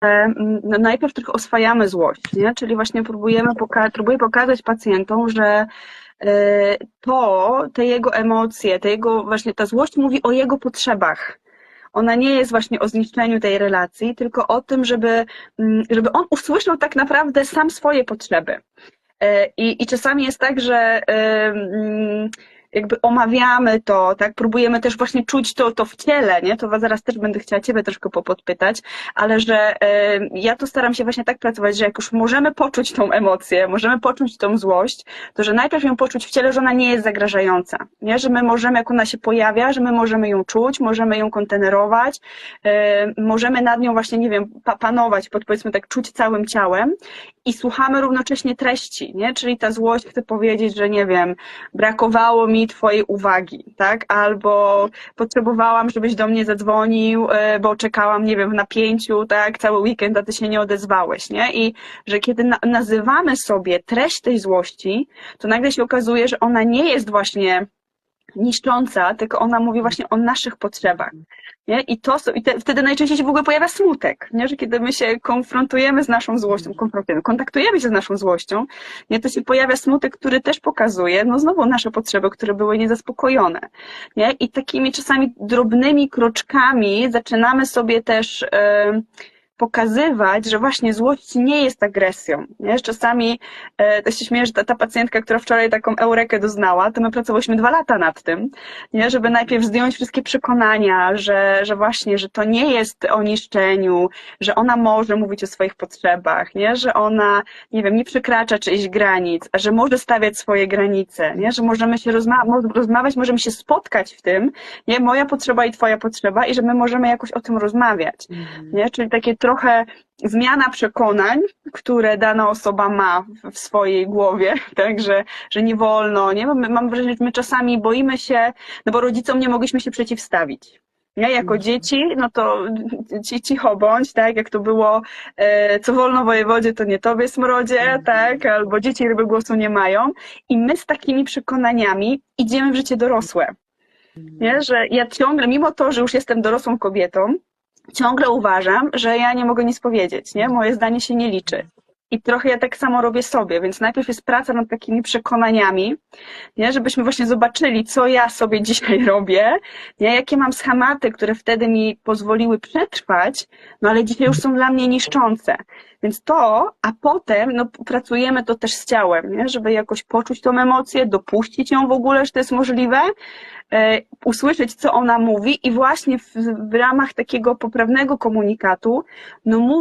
mm, no najpierw tylko oswajamy złość, nie? czyli właśnie próbujemy poka próbuję pokazać pacjentom, że e, to, te jego emocje, te jego, właśnie ta złość mówi o jego potrzebach. Ona nie jest właśnie o zniszczeniu tej relacji, tylko o tym, żeby, mm, żeby on usłyszał tak naprawdę sam swoje potrzeby. E, I, i czasami jest tak, że jakby omawiamy to, tak, próbujemy też właśnie czuć to, to w ciele, nie, to zaraz też będę chciała Ciebie troszkę popodpytać, ale że y, ja tu staram się właśnie tak pracować, że jak już możemy poczuć tą emocję, możemy poczuć tą złość, to że najpierw ją poczuć w ciele, że ona nie jest zagrażająca, nie, że my możemy, jak ona się pojawia, że my możemy ją czuć, możemy ją kontenerować, y, możemy nad nią właśnie, nie wiem, panować, powiedzmy tak, czuć całym ciałem i słuchamy równocześnie treści, nie, czyli ta złość chce powiedzieć, że nie wiem, brakowało mi mi twojej uwagi, tak? Albo potrzebowałam, żebyś do mnie zadzwonił, e, bo czekałam, nie wiem, w napięciu, tak? Cały weekend, a ty się nie odezwałeś, nie? I że kiedy na nazywamy sobie treść tej złości, to nagle się okazuje, że ona nie jest właśnie niszcząca, tylko ona mówi właśnie o naszych potrzebach. Nie? I, to, i te, wtedy najczęściej się w ogóle pojawia smutek, nie? że kiedy my się konfrontujemy z naszą złością, konfrontujemy, kontaktujemy się z naszą złością, nie? to się pojawia smutek, który też pokazuje, no znowu nasze potrzeby, które były niezaspokojone. Nie? I takimi czasami drobnymi kroczkami zaczynamy sobie też yy, pokazywać, że właśnie złość nie jest agresją. Nie? Czasami e, to się śmieję, że ta, ta pacjentka, która wczoraj taką eurekę doznała, to my pracowałyśmy dwa lata nad tym, nie? żeby najpierw zdjąć wszystkie przekonania, że, że właśnie, że to nie jest o niszczeniu, że ona może mówić o swoich potrzebach, nie? że ona, nie wiem, nie przekracza czyichś granic, a że może stawiać swoje granice, nie? że możemy się rozma rozmawiać, możemy się spotkać w tym, nie? moja potrzeba i twoja potrzeba i że my możemy jakoś o tym rozmawiać. Mm. Nie? Czyli takie trochę zmiana przekonań, które dana osoba ma w swojej głowie, tak, że, nie wolno, nie? My, mam wrażenie, że my czasami boimy się, no bo rodzicom nie mogliśmy się przeciwstawić. Nie? Jako mhm. dzieci, no to cicho bądź, tak, jak to było, e, co wolno wojewodzie, to nie tobie smrodzie, mhm. tak, albo dzieci ryby głosu nie mają. I my z takimi przekonaniami idziemy w życie dorosłe. Nie? Mhm. Że ja ciągle, mimo to, że już jestem dorosłą kobietą, ciągle uważam, że ja nie mogę nic powiedzieć, nie? Moje zdanie się nie liczy. I trochę ja tak samo robię sobie, więc najpierw jest praca nad takimi przekonaniami, nie? żebyśmy właśnie zobaczyli, co ja sobie dzisiaj robię, nie? jakie mam schematy, które wtedy mi pozwoliły przetrwać, no ale dzisiaj już są dla mnie niszczące. Więc to, a potem no, pracujemy to też z ciałem, nie? żeby jakoś poczuć tą emocję, dopuścić ją w ogóle, że to jest możliwe, e, usłyszeć, co ona mówi i właśnie w, w ramach takiego poprawnego komunikatu, no mówić